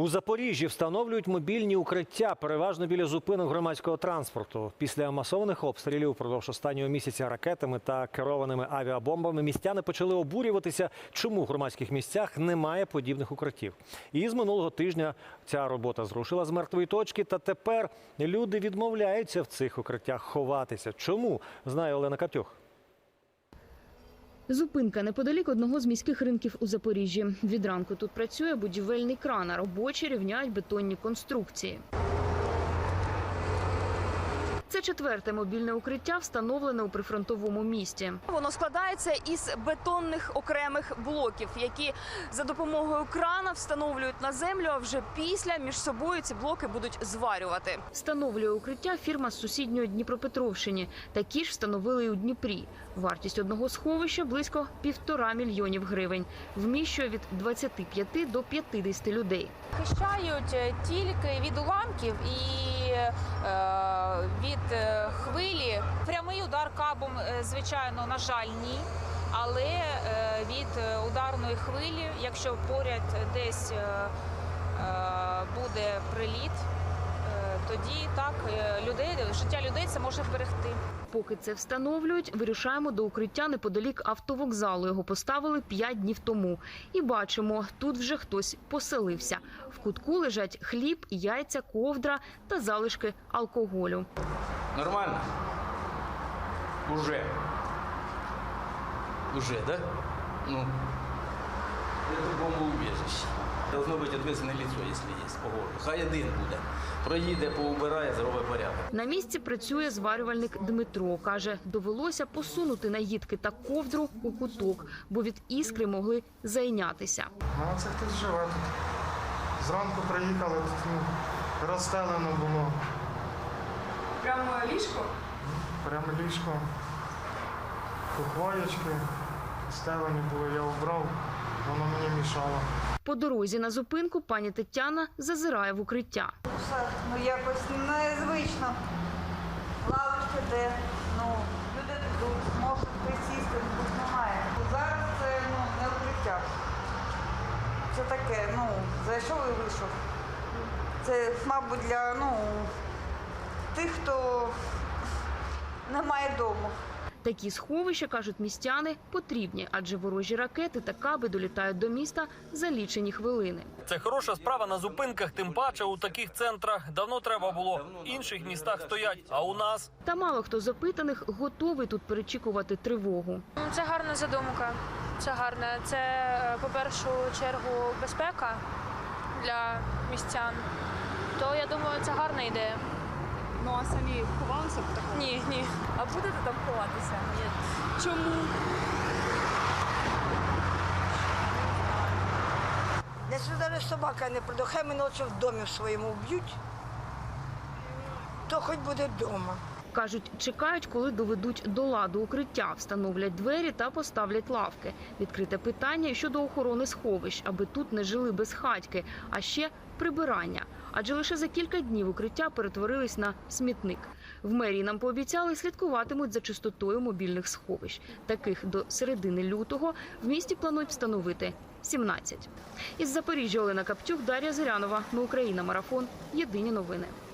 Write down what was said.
У Запоріжжі встановлюють мобільні укриття, переважно біля зупинок громадського транспорту. Після масованих обстрілів впродовж останнього місяця ракетами та керованими авіабомбами містяни почали обурюватися, чому в громадських місцях немає подібних укриттів. І з минулого тижня ця робота зрушила з мертвої точки. Та тепер люди відмовляються в цих укриттях ховатися. Чому знає Олена Катюх. Зупинка неподалік одного з міських ринків у Запоріжжі. Від ранку тут працює будівельний кран, а робочі рівняють бетонні конструкції. Це четверте мобільне укриття, встановлене у прифронтовому місті. Воно складається із бетонних окремих блоків, які за допомогою крана встановлюють на землю. А вже після між собою ці блоки будуть зварювати. Встановлює укриття фірма з сусідньої Дніпропетровщини. Такі ж встановили і у Дніпрі. Вартість одного сховища близько півтора мільйонів гривень. Вміщує від 25 до 50 людей. захищають е, тільки від уламків і е, від е, хвилі. Прямий удар кабом, е, звичайно, на жаль, ні. Але е, від ударної хвилі, якщо поряд десь буде приліт, тоді так е, людей, життя людей це може вберегти. Поки це встановлюють, вирушаємо до укриття неподалік автовокзалу. Його поставили п'ять днів тому. І бачимо, тут вже хтось поселився. В кутку лежать хліб, яйця, ковдра та залишки алкоголю. Нормально? Уже. Уже, да? Ну, это бомбоубежище. Должно быть ответственное лицо, если есть по. Хай один буде. Проїде, поубирає, зробить порядок. На місці працює зварювальник Дмитро. Каже, довелося посунути наїдки та ковдру у куток, бо від іскри могли зайнятися. Ну, а це хтось живе тут. Зранку приїхали, тут ну, розстелено було. Прямо ліжко. Прямо ліжко, кухваєчки, стелені було, я обрав, воно мені мішало. По дорозі на зупинку пані Тетяна зазирає в укриття. Все, ну якось незвично. Лавочки де, ну, люди тут можуть присісти, тут немає. Зараз це ну, не укриття. Це таке, ну, зайшов і вийшов. Це, мабуть, для ну, тих, хто не має дому. Такі сховища, кажуть містяни, потрібні, адже ворожі ракети та каби долітають до міста за лічені хвилини. Це хороша справа на зупинках, тим паче у таких центрах давно треба було. В інших містах стоять, а у нас Та мало хто з опитаних готовий тут перечікувати тривогу. Ну, Це гарна задумка. Це гарне. Це е, по першу чергу безпека для містян. То я думаю, це гарна ідея. Ну а самі ховалися б такого? Ні, ні. А будете там ховатися? Чому? Якщо навіть собака не прийде, хай мене ночі в домі в своєму вб'ють, то хоч буде вдома. Кажуть, чекають, коли доведуть до ладу укриття, встановлять двері та поставлять лавки. Відкрите питання щодо охорони сховищ, аби тут не жили без хатьки, а ще прибирання. Адже лише за кілька днів укриття перетворились на смітник. В мерії нам пообіцяли слідкуватимуть за чистотою мобільних сховищ. Таких до середини лютого в місті планують встановити 17. Із Запоріжжя Олена Каптюк, Дар'я Зирянова. Ми Україна. Марафон. Єдині новини.